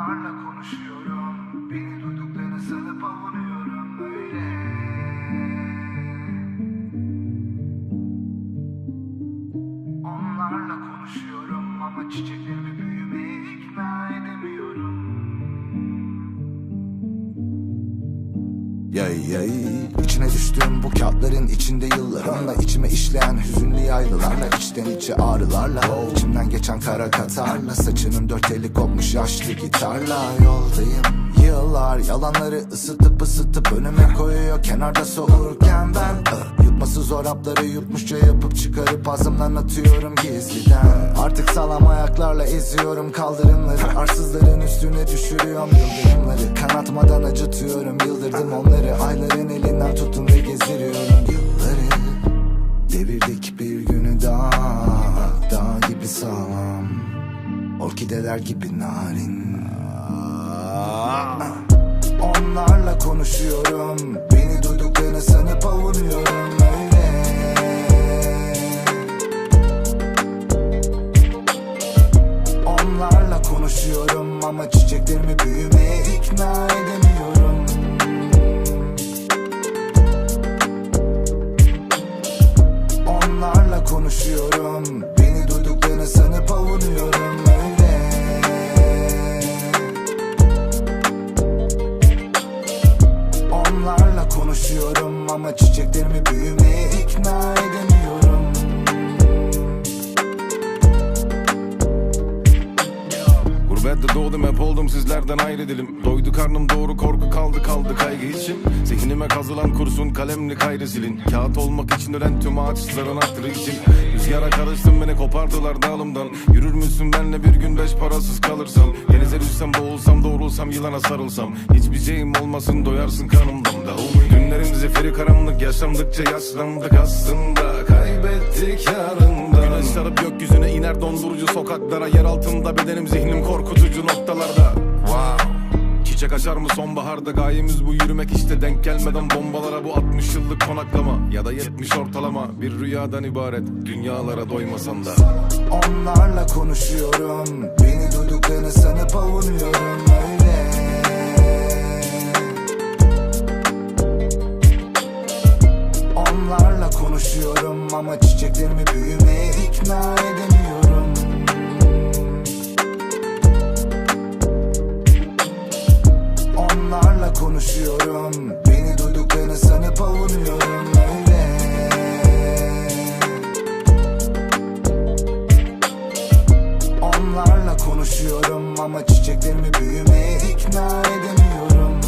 Onlarla konuşuyorum. Beni duyduklarını sanıp avunuyorum öyle. Onlarla konuşuyorum ama çiçeklerimi büyümeye Yay yay. İçine düştüğüm bu kağıtların içinde yıllarımla. İçime işleyen hüzünlü yaylılarla içten içe ağrılarla. İçimden geçen kara katarla Saçının dört teli kopmuş yaşlı gitarla. Yoldayım Yıllar yalanları ısıtıp ısıtıp önüme koyuyor. Kenarda soğurken ben ıh, Yutması zor hapları yutmuşça yapıp çıkarıp ağzımdan atıyorum gizliden. Artık sağlam ayaklarla eziyorum. Kaldırımları Arsızların üstüne düşürüyorum yıldırımları. Kanatmadan acıtıyorum yıldırdım onları. Ayların elinden tutun ve gezdiriyorum yılları. Devirdik bir günü daha Dağ gibi sağlam. Orkideler gibi narin Onlarla konuşuyorum. Beni duyduklarını sanıp avunuyorum öyle. Onlarla konuşuyorum ama çiçeklerimi büyümeye ikna edemiyorum. Onlarla konuşuyorum. Beni duyduklarını sanıp avunuyorum Konuşuyorum ama çiçeklerimi büyümeye ikna edemiyorum. Gurbette doğdum hep oldum sizlerden ayrı dilim. Doydu karnım doğru korku kaldı kaldı kaygı için Zihnime kazılan kurşun kalemli kayrı silin Kağıt olmak için ölen tüm ağaçların hatırı için. Rüzgara karıştım beni kopardılar dalımdan. Yürür müsün benle bir gün beş parasız kalırsam? Denize düşsem boğulsam doğrulsam yılana sarılsam. Hiçbir şeyim olmasın doyarsın kanımdan da. Günlerim zifiri karanlık yaşandıkça yaşlandık aslında Kaybettik yarından. Güneş sarıp gökyüzüne iner dondurucu sokaklara Yer altında bedenim zihnim korkutucu noktalarda. Wow. Çiçek açar mı sonbaharda? Gayemiz bu yürümek işte denk gelmeden bombalara bu 60 yıllık konaklama ya da 70 ortalama. Bir rüyadan ibaret dünyalara doymasan da. Onlarla konuşuyorum Beni duyduklarını sanıp avunuyorum konuşuyorum ama çiçeklerimi büyümeye ikna edemiyorum. Onlarla konuşuyorum. Beni duyduklarını sanıp avunuyorum öyle. Onlarla konuşuyorum ama çiçeklerimi büyümeye ikna edemiyorum